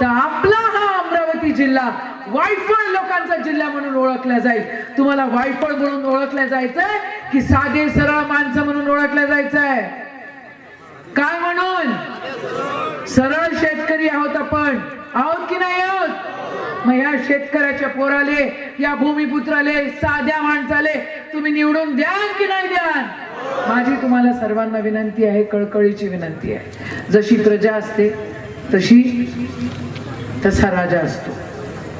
तर आपला हा अमरावती जिल्हा वायफळ लोकांचा जिल्हा म्हणून ओळखला जाईल. तुम्हाला वायफळ म्हणून ओळखलं जायचंय की साधे सरळ माणसं म्हणून ओळखलं जायचंय. काय म्हणून? सरळ शेतकरी आहोत आपण. आहोत की नाही आहोत? मग या शेतकऱ्याच्या पोराले या भूमिपुत्राले साध्या माणसाले तुम्ही निवडून द्याल की नाही द्याल? माझी तुम्हाला सर्वांना विनंती आहे कळकळीची विनंती आहे. जशी प्रजा असते तशी तसा राजा असतो.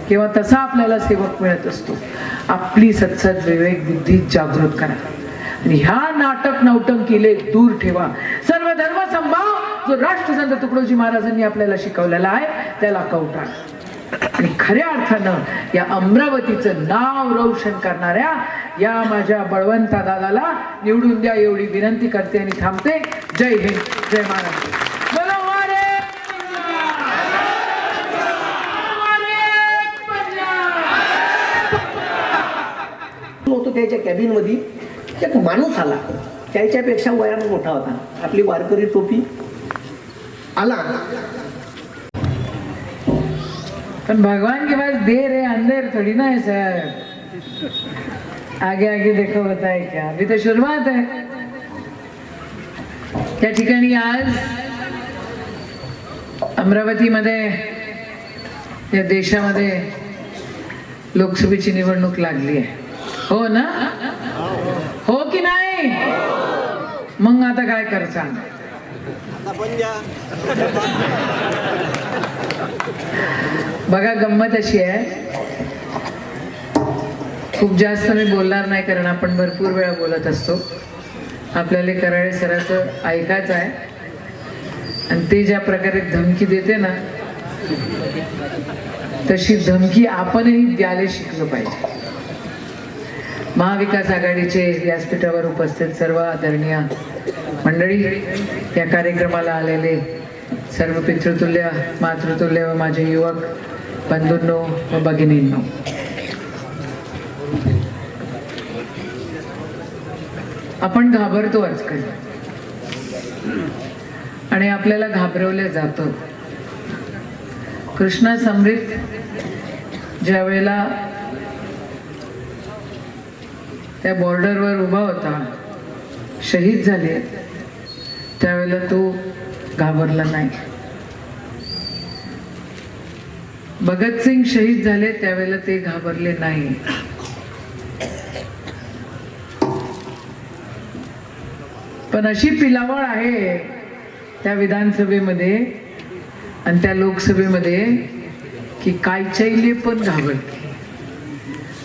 किंवा तसा आपल्याला सेवक मिळत असतो. आपली सत्सद विवेक बुद्धी जागृत करा. आणि ह्या नाटक नौटंकीले दूर ठेवा. सर्व धर्म संभाव जो राष्ट्रसंत तुकडोजी महाराजांनी आपल्याला शिकवलेला आहे त्याला कवटा. आणि खऱ्या अर्थानं या अमरावतीचं नाव रोशन करणाऱ्या या माझ्या बळवंता दादाला निवडून द्या एवढी विनंती करते आणि थांबते. जय हिंद जय महाराष्ट्र बोलो भारत होतो त्याच्या कॅबिनमध्ये एक माणूस आला. त्याच्यापेक्षा वयानं मोठा होता. आपली वारकरी टोपी आला. पण भगवान के पास देर है अंधेर थोड़ी ना है सर. आगे आगे देखो होता क्या. अभी तो शुरुआत है. त्या ठिकाणी आज अमरावतीमध्ये या देशामध्ये लोकसभेची निवडणूक लागली आहे. हो ना? हो की नाही? मग आता काय करचा बघा गंमत अशी आहे. खूप जास्त मी बोलणार नाही कारण आपण भरपूर वेळा बोलत असतो. आपल्याला कराळे सराचं ऐकायचं आहे. आणि ते ज्या प्रकारे धमकी देते ना तशी धमकी आपणही द्यायला शिकलो पाहिजे. महाविकास आघाडीचे व्यासपीठावर उपस्थित सर्व आदरणीय मंडळी या कार्यक्रमाला आलेले सर्व पितृतुल्य मातृतुल्य व माझे युवक बंधूंनो व भगिनींनो. आपण घाबरतो आजकाल. आणि आपल्याला घाबरवलं जातं. कृष्णा समृद्ध ज्या वेळेला त्या बॉर्डरवर उभा होता. शहीद झाले. त्यावेळेला तो घाबरला नाही. भगतसिंग शहीद झाले त्यावेळेला ते घाबरले नाही. पण अशी पिलावळ आहे त्या विधानसभेमध्ये आणि त्या लोकसभेमध्ये की कायच्याईले पण घाबरते.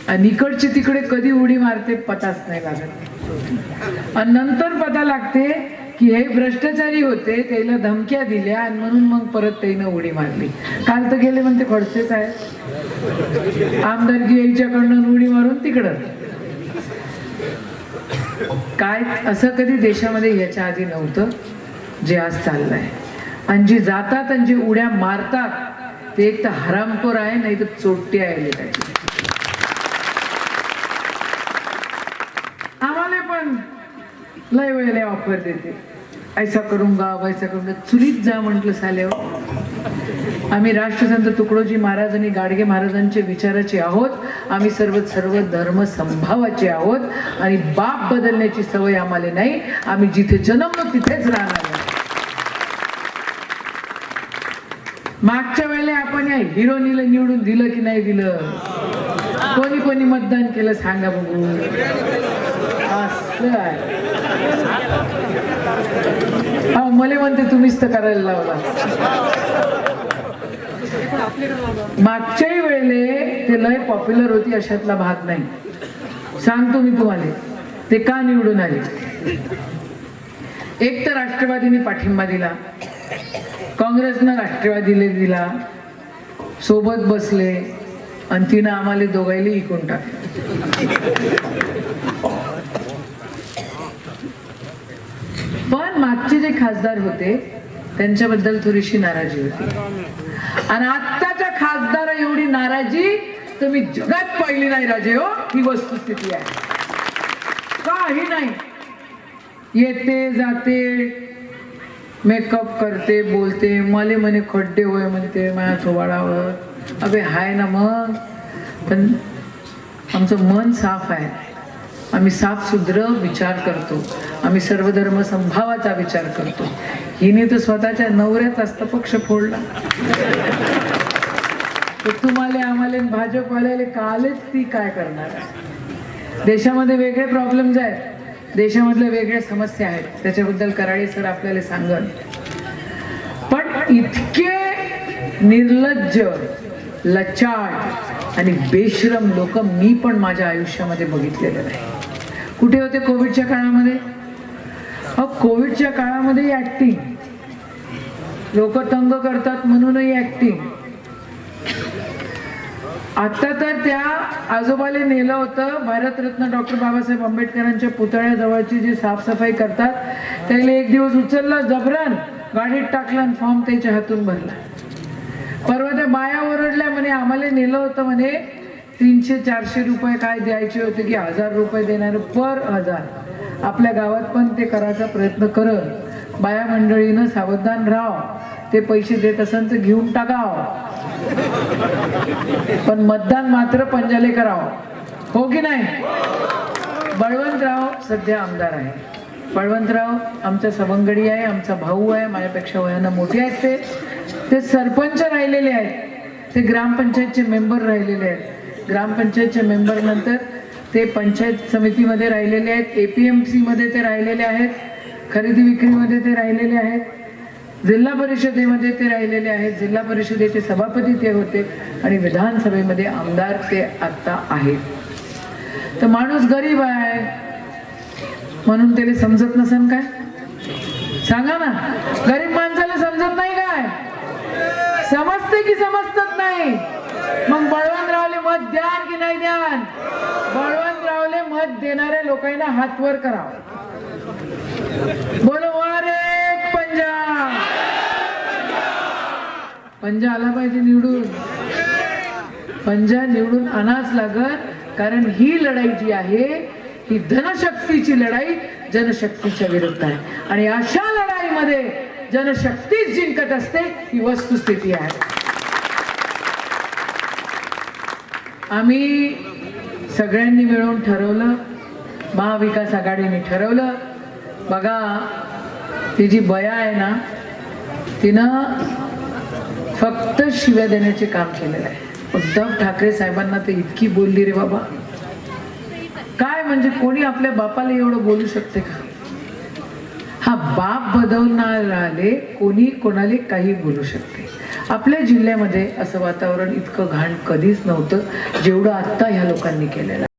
आणि इकडची तिकडे कधी उडी मारते पताच नाही लागत. आणि नंतर पता लागते की हे भ्रष्टाचारी होते त्याला धमक्या दिल्या आणि म्हणून मग परत त्यानं उडी मारली. काल तर गेले म्हणते खडसेच आहे आमदारकी यायच्याकडनं उडी मारून तिकडं. काय असं कधी देशामध्ये याच्या आधी नव्हतं जे आज चाललंय. आणि जे जातात आणि जे उड्या मारतात ते एक तर हरामखोर आहे नाही तर चोट्टी आहे लेखाचे आम्हाला पण लय वेळेला वापर देते. ऐसा करूंगा वैसा करूंगा चुलीत जा म्हटलं साल्यावर. आम्ही राष्ट्रसंत तुकडोजी महाराज आणि गाडगे महाराजांचे विचाराचे आहोत. आम्ही सर्व सर्व धर्म संभावाचे आहोत आणि बाप बदलण्याची सवय आम्हाला नाही. आम्ही जिथे जन्मलो तिथेच राहणार मागच्या वेळेला आपण या हिरोनीला निवडून दिलं की नाही दिलं? कोणी कोणी मतदान केलं सांगा बघू. असं आहे हा मला म्हणते तुम्हीच तर करायला लावला. मागच्याही वेळेले ते लय पॉप्युलर होती अशातला भाग नाही. सांगतो मी तुम्हाला. ते का निवडून आले? एक तर राष्ट्रवादीने पाठिंबा दिला. काँग्रेसनं राष्ट्रवादीला दिला. सोबत बसले. आणि तिनं आम्हाला दोघायला इकून टाकलं पण मागचे जे खासदार होते त्यांच्याबद्दल थोडीशी नाराजी होती. आणि आत्ताच्या खासदारा एवढी नाराजी तुम्ही जगात पाहिली नाही राजे हो ही वस्तुस्थिती आहे. काही नाही. येते जाते मेकअप करते बोलते मले म्हणे खड्डे होय म्हणते माझ्या थोबाडावर. अबे हाय ना मग. पण आमचं मन साफ आहे. आम्ही साफसुद्र विचार करतो. आम्ही सर्वधर्म संभावाचा विचार करतो. हिने तर स्वतःच्या नवऱ्यात असतं पक्ष फोडला. तर तुम्हाला आम्हाला भाजपवाल्याले भाजपवाल्याला कालच ती काय करणार? आहे देशामध्ये वेगळे प्रॉब्लेम्स आहेत. देशामधल्या वेगळ्या समस्या आहेत. त्याच्याबद्दल कराळे सर आपल्याला सांगत पण इतके निर्लज्ज लचाट आणि बेश्रम लोक मी पण माझ्या आयुष्यामध्ये बघितलेले नाही. कुठे होते कोविडच्या काळामध्ये? अहो कोविडच्या काळामध्ये ऍक्टिंग लोक तंग करतात म्हणूनही ऍक्टिंग आता तर त्या आजोबाला नेलं होतं भारतरत्न डॉक्टर बाबासाहेब आंबेडकरांच्या पुतळ्याजवळची जी साफसफाई करतात त्याला एक दिवस उचलला जबरन गाडीत टाकला आणि फॉर्म त्याच्या हातून भरला. परवा त्या बाया ओरडल्या म्हणे आम्हाला नेलं होतं म्हणे तीनशे चारशे रुपये काय द्यायचे होते की हजार रुपये देणारे पर हजार. आपल्या गावात पण ते करायचा प्रयत्न करत. बाया मंडळीनं सावधान राहा ते पैसे देत असेल तर घेऊन टाकाव. पण मतदान मात्र पंजाले करावं. हो की नाही? बळवंतराव सध्या आमदार आहे. बळवंतराव आमचा सवंगडी आहे आमचा भाऊ आहे माझ्यापेक्षा वयानं मोठे आहेत ते. ते सरपंच राहिलेले आहेत. ते ग्रामपंचायतचे मेंबर राहिलेले आहेत. ग्रामपंचायतचे मेंबर नंतर ते पंचायत समितीमध्ये राहिलेले आहेत ए पी एम सीमध्ये ते राहिलेले आहेत खरेदी विक्रीमध्ये ते राहिलेले आहेत जिल्हा परिषदेमध्ये ते राहिलेले आहेत जिल्हा परिषदेचे सभापती ते होते आणि विधानसभेमध्ये आमदार ते आत्ता आहेत. तर माणूस गरीब आहे म्हणून त्याला समजत नसेल काय? सांगा ना गरीब माणसाला समजत नाही काय? समजते की समजतच नाही. मग मत द्यान की नाही द्यान बळवंतरावले मत देणाऱ्या लोकांना हात वर करावं. बोलो वारे पंजा पंजा आला पाहिजे निवडून. पंजा निवडून आणाच लागत कारण ही लढाई जी आहे ही धनशक्तीची लढाई जनशक्तीच्या विरुद्ध आहे. आणि अशा लढाईमध्ये जनशक्तीच जिंकत असते ही वस्तुस्थिती आहे. आम्ही सगळ्यांनी मिळून ठरवलं महाविकास आघाडीने ठरवलं. बघा ती जी बया आहे ना तिनं फक्त शिव्या देण्याचे काम केलेलं आहे. उद्धव ठाकरे साहेबांना तर इतकी बोलली रे बाबा. काय म्हणजे कोणी आपल्या बापाला एवढं बोलू शकते का? हा बाप बदलणार आले कोणी कोणाला काही बोलू शकते. आपल्या जिल्ह्यामध्ये असं वातावरण इतकं घाण कधीच नव्हतं जेवढं आत्ता ह्या लोकांनी केलेलं आहे.